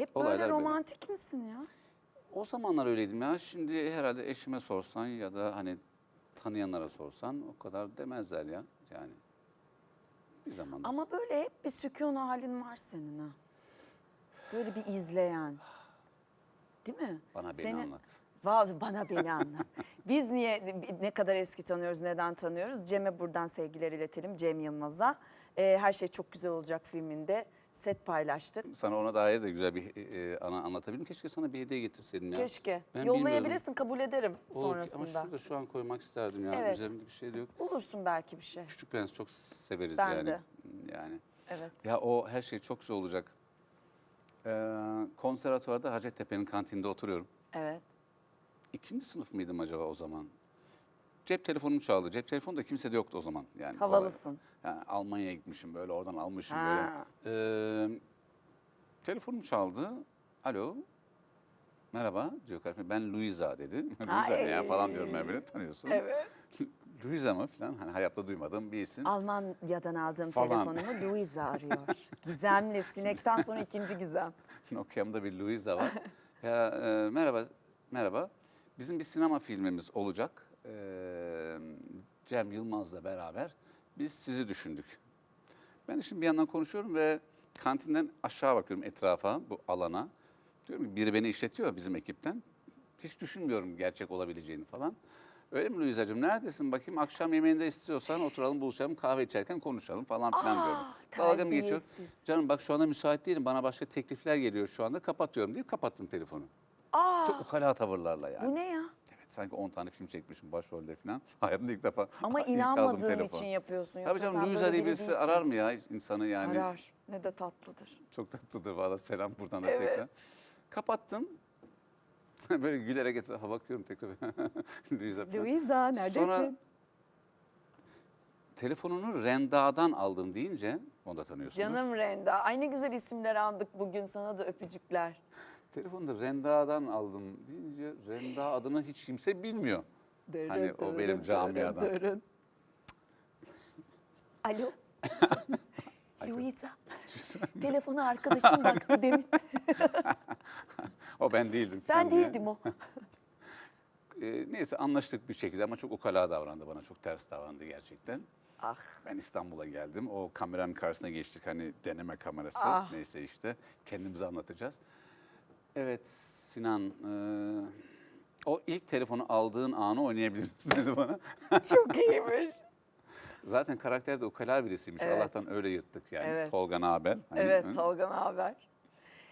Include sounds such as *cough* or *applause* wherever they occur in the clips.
Hep Olaylar böyle böyle. romantik misin ya? O zamanlar öyleydim ya. Şimdi herhalde eşime sorsan ya da hani tanıyanlara sorsan o kadar demezler ya. Yani bir zaman. Ama böyle hep bir sükun halin var senin ha. Böyle bir izleyen. Değil mi? Bana beni Seni- anlat. Vallahi bana beni anlat. *laughs* Biz niye ne kadar eski tanıyoruz, neden tanıyoruz? Cem'e buradan sevgiler iletelim, Cem Yılmaz'a. Ee, her şey çok güzel olacak filminde set paylaştık. Sana ona dair de güzel bir e, ana anlatabilirim. Keşke sana bir hediye getirseydim ya. Keşke. Ben Yollayabilirsin, kabul ederim bilmiyorum. Olur, sonrasında. Ama şurada şu an koymak isterdim ya. Evet. Üzerimde bir şey de yok. Bulursun belki bir şey. Küçük Prens çok severiz Ben yani. de. Yani. Evet. Ya o her şey çok güzel olacak. Ee, konservatuvarda Hacettepe'nin kantinde oturuyorum. Evet. İkinci sınıf mıydım acaba o zaman? Cep telefonum çaldı. Cep telefonu da kimse de yoktu o zaman. Yani Havalısın. Yani Almanya'ya gitmişim böyle oradan almışım Ha. böyle. Ee, telefonum çaldı. Alo. Merhaba diyor kardeşim. Ben Luisa dedi. *laughs* Luisa ne ya falan diyorum ben böyle tanıyorsun. Evet. *laughs* Luisa mı falan hani hayatta duymadığım bir isim. Almanya'dan aldığım Falan. telefonumu Louisa arıyor. *laughs* Gizemli, sinekten sonra ikinci gizem. Nokia'mda bir Luisa var. ya e, merhaba, merhaba. Bizim bir sinema filmimiz olacak. E, Cem Yılmaz'la beraber biz sizi düşündük. Ben de şimdi bir yandan konuşuyorum ve kantinden aşağı bakıyorum etrafa, bu alana. Diyorum ki biri beni işletiyor bizim ekipten. Hiç düşünmüyorum gerçek olabileceğini falan. Öyle mi Luisa'cığım neredesin bakayım akşam yemeğinde istiyorsan oturalım buluşalım kahve içerken konuşalım falan filan Aa, diyorum. Dalga mı geçiyor? Canım bak şu anda müsait değilim bana başka teklifler geliyor şu anda kapatıyorum deyip kapattım telefonu. Aa, Çok ukala tavırlarla yani. bu ne ya? Sanki 10 tane film çekmişim başrolde falan. *laughs* Hayatımda ilk defa Ama *laughs* inanmadığın için yapıyorsun. Tabii canım Luisa diye biri birisi değilsin. arar mı ya insanı yani? Arar. Ne de tatlıdır. Çok tatlıdır valla selam buradan da Evet. tekrar. Kapattım. *laughs* Böyle gülerek etrafa bakıyorum tekrar. Luisa falan. Louisa neredesin? Sonra telefonunu Renda'dan aldım deyince onu da tanıyorsunuz. Canım Renda. Ay ne güzel isimler andık bugün sana da öpücükler. Telefonu da Renda'dan aldım deyince Renda adını hiç kimse bilmiyor. Hani o benim camiadan. Dırın. Alo. *laughs* Louisa. Telefona arkadaşım baktı demin. *laughs* O ben değildim. Ben değildim o. Ee, *laughs* neyse anlaştık bir şekilde ama çok ukala davrandı bana. Çok ters davrandı gerçekten. Ah. Ben İstanbul'a geldim. O kameranın karşısına geçtik. Hani deneme kamerası. Ah. Neyse işte. Kendimizi anlatacağız. Evet Sinan. e, o ilk telefonu aldığın anı oynayabilir misin dedi bana. *laughs* Çok iyiymiş. Zaten karakter de ukala birisiymiş. Evet. Allah'tan öyle yırttık yani. Evet. Tolga haber? Hani, Evet hı? Tolga haber?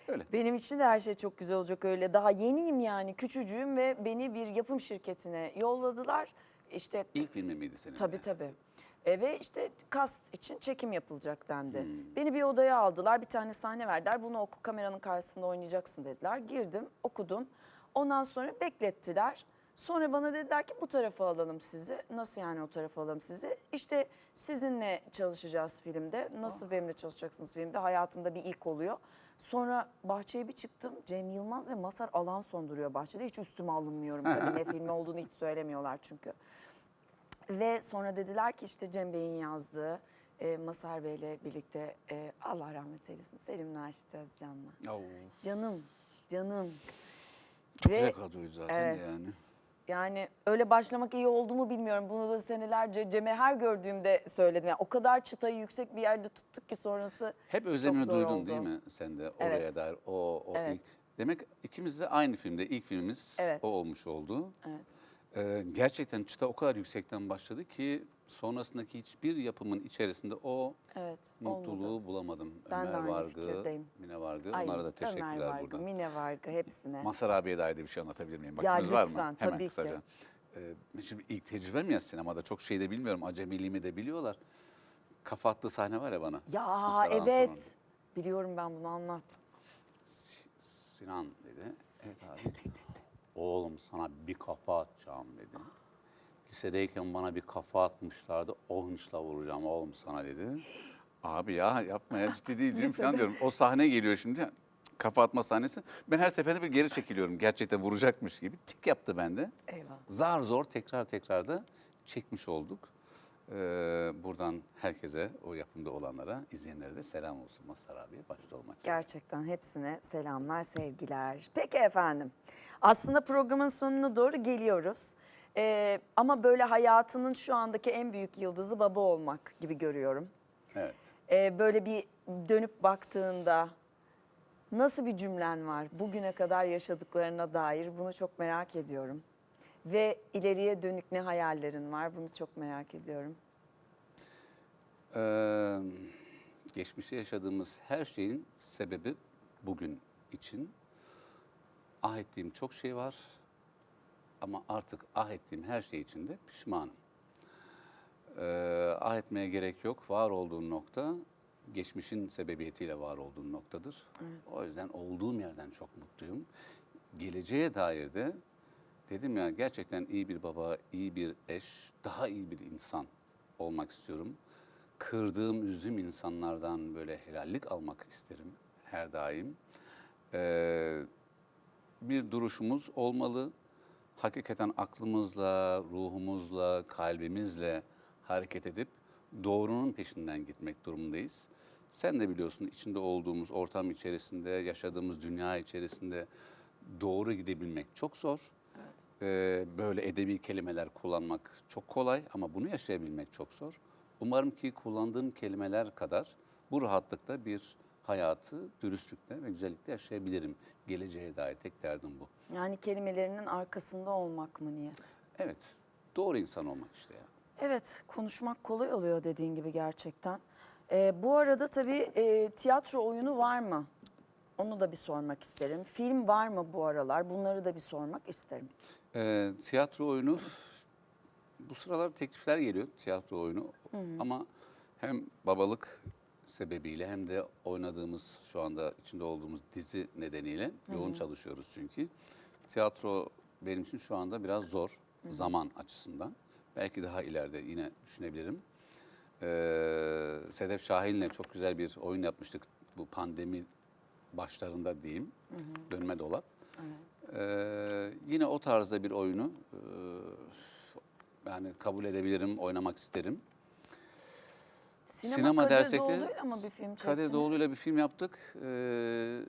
Öyle. Benim için de her şey çok güzel olacak öyle. Daha yeniyim yani küçücüğüm ve beni bir yapım şirketine yolladılar. İşte İlk filmi miydi senin? de? Tabii tabii. E, ve işte kast için çekim yapılacak dendi. Hmm. Beni bir odaya aldılar, bir tane sahne verdiler. Bunu oku kameranın karşısında oynayacaksın dediler. Girdim, okudum. Ondan sonra beklettiler. Sonra bana dediler ki bu tarafa alalım sizi. Nasıl yani o tarafa alalım sizi? İşte sizinle çalışacağız filmde. Nasıl benimle çalışacaksınız filmde? Hayatımda bir ilk oluyor. Sonra bahçeye bir çıktım. Cem Yılmaz ve Masar Alanson duruyor bahçede. Hiç üstüme alınmıyorum *laughs* tabii ne filmi olduğunu hiç söylemiyorlar çünkü. Ve sonra dediler ki işte Cem Bey'in yazdığı e, Masar Bey'le birlikte e, Allah rahmet eylesin Selim Naşit Özcan'la. Canım, canım. çok Ve- güzel kadroydu zaten Evet. yani. Yani öyle başlamak iyi oldu mu bilmiyorum. Bunu da senelerce Cem'e her gördüğümde söyledim. Yani o kadar çıtayı yüksek bir yerde tuttuk ki sonrası Hep özlemini duydun oldu. değil mi sen de oraya Evet. dair o, o Evet. ilk. Demek ikimiz de aynı filmde ilk filmimiz Evet. o olmuş oldu. Evet. Ee, gerçekten çıta o kadar yüksekten başladı ki sonrasındaki hiçbir yapımın içerisinde o evet mutluluğu olmadı. bulamadım. Ben de Ömer aynı Vargı, fikirdeyim. Mine Vargı Ay, onlara da Ömer teşekkürler Vargı, buradan. Mine Vargı hepsine. Masar abiye dair de bir şey anlatabilir miyim? Ya Vaktiniz var mı? Hemen tabii ki. kısaca. Ee, şimdi ilk tecrübem ya sinemada çok şey de bilmiyorum. Acemiliğimi de biliyorlar. Kafa attığı sahne var ya bana. ya Masar evet. Biliyorum ben bunu anlat. Si- Sinan dedi. Evet abi. Oğlum sana bir kafa atacağım dedi. Lisedeyken bana bir kafa atmışlardı. O hınçla vuracağım oğlum sana dedi. Abi ya yapma ya ciddi değilim falan diyorum. O sahne geliyor şimdi. Kafa atma sahnesi. Ben her seferinde bir geri çekiliyorum. Gerçekten vuracakmış gibi. Tik yaptı bende. Eyvah. Zar zor tekrar tekrar da çekmiş olduk. Ee, buradan herkese, o yapımda olanlara, izleyenlere de selam olsun Mazhar abiye başta olmak üzere. Gerçekten hepsine selamlar, sevgiler. Peki efendim. Aslında programın sonuna doğru geliyoruz. Ee, ama böyle hayatının şu andaki en büyük yıldızı baba olmak gibi görüyorum. Evet. Ee, böyle bir dönüp baktığında nasıl bir cümlen var bugüne kadar yaşadıklarına dair bunu çok merak ediyorum. Ve ileriye dönük ne hayallerin var bunu çok merak ediyorum. Ee, geçmişte yaşadığımız her şeyin sebebi bugün için. Ah ettiğim çok şey var ama artık ah ettiğim her şey için de pişmanım. Ee, ah etmeye gerek yok. Var olduğun nokta geçmişin sebebiyetiyle var olduğun noktadır. O yüzden olduğum yerden çok mutluyum. Geleceğe dair de dedim ya gerçekten iyi bir baba, iyi bir eş, daha iyi bir insan olmak istiyorum. Kırdığım, üzdüğüm insanlardan böyle helallik almak isterim her daim. Ee, bir duruşumuz olmalı. Hakikaten aklımızla, ruhumuzla, kalbimizle hareket edip doğrunun peşinden gitmek durumundayız. Sen de biliyorsun içinde olduğumuz ortam içerisinde, yaşadığımız dünya içerisinde doğru gidebilmek çok zor. Ee, böyle edebi kelimeler kullanmak çok kolay ama bunu yaşayabilmek çok zor. Umarım ki kullandığım kelimeler kadar bu rahatlıkta bir hayatı dürüstlükle ve güzellikle yaşayabilirim. Geleceğe dair tek derdim bu. Yani kelimelerinin arkasında olmak mı niyet? Evet, doğru insan olmak işte ya. Evet, konuşmak kolay oluyor dediğin gibi gerçekten. Ee, bu arada tabii e, tiyatro oyunu var mı? Onu da bir sormak isterim. Film var mı bu aralar? Bunları da bir sormak isterim. Ee, tiyatro oyunu bu sıralar teklifler geliyor tiyatro oyunu ama hem babalık sebebiyle hem de oynadığımız şu anda içinde olduğumuz dizi nedeniyle yoğun çalışıyoruz çünkü. Tiyatro benim için şu anda biraz zor zaman açısından. Belki daha ileride yine düşünebilirim. Ee, Sedef Şahin'le çok güzel bir oyun yapmıştık bu pandemi başlarında diyeyim. Dönme dolap. Ee, yine o tarzda bir oyunu e, yani kabul edebilirim, oynamak isterim. Sinema, Kadir Doğulu'yla mı bir film Kadir? Doğulu'yla bir film yaptık. Ee,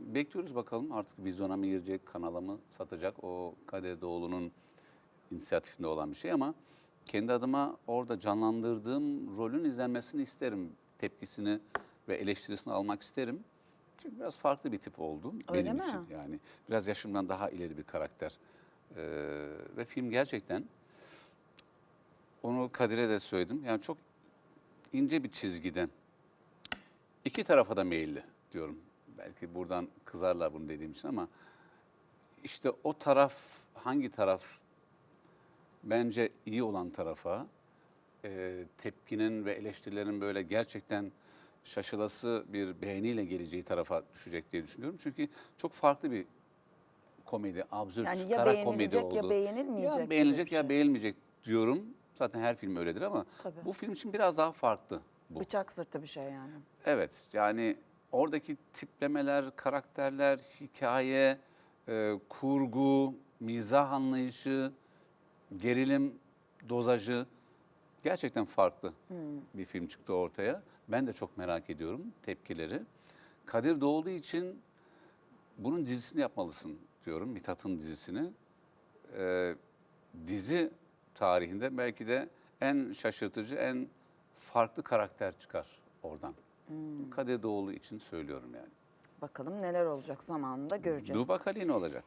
bekliyoruz bakalım artık vizyona mı girecek, kanala mı satacak. O Kadir Doğulu'nun inisiyatifinde olan bir şey ama kendi adıma orada canlandırdığım rolün izlenmesini isterim. Tepkisini ve eleştirisini almak isterim. Çünkü biraz farklı bir tip oldum Öyle benim mi? için. Yani biraz yaşımdan daha ileri bir karakter. Ee, ve film gerçekten onu Kadir'e de söyledim. Yani çok ince bir çizgiden iki tarafa da meyilli diyorum. Belki buradan kızarlar bunu dediğim için ama işte o taraf hangi taraf bence iyi olan tarafa e, tepkinin ve eleştirilerin böyle gerçekten şaşılası bir beğeniyle geleceği tarafa düşecek diye düşünüyorum. Çünkü çok farklı bir komedi, absürt, Yani ya kara komedi beğenilecek ya oldu. beğenilmeyecek Ya beğenilecek ya şey. beğenilmeyecek diyorum. Zaten her film öyledir ama Tabii. bu film için biraz daha farklı bu. Bıçak sırtı bir şey yani. Evet yani oradaki tiplemeler, karakterler, hikaye, e, kurgu, mizah anlayışı, gerilim dozajı gerçekten farklı bir film çıktı ortaya. Ben de çok merak ediyorum tepkileri. Kadir Doğulu için bunun dizisini yapmalısın diyorum, Mithat'ın dizisini. E, dizi tarihinde belki de en şaşırtıcı, en farklı karakter çıkar oradan. Kadir Doğulu için söylüyorum yani. Bakalım neler olacak zamanında göreceğiz. Dur bakalım ne olacak.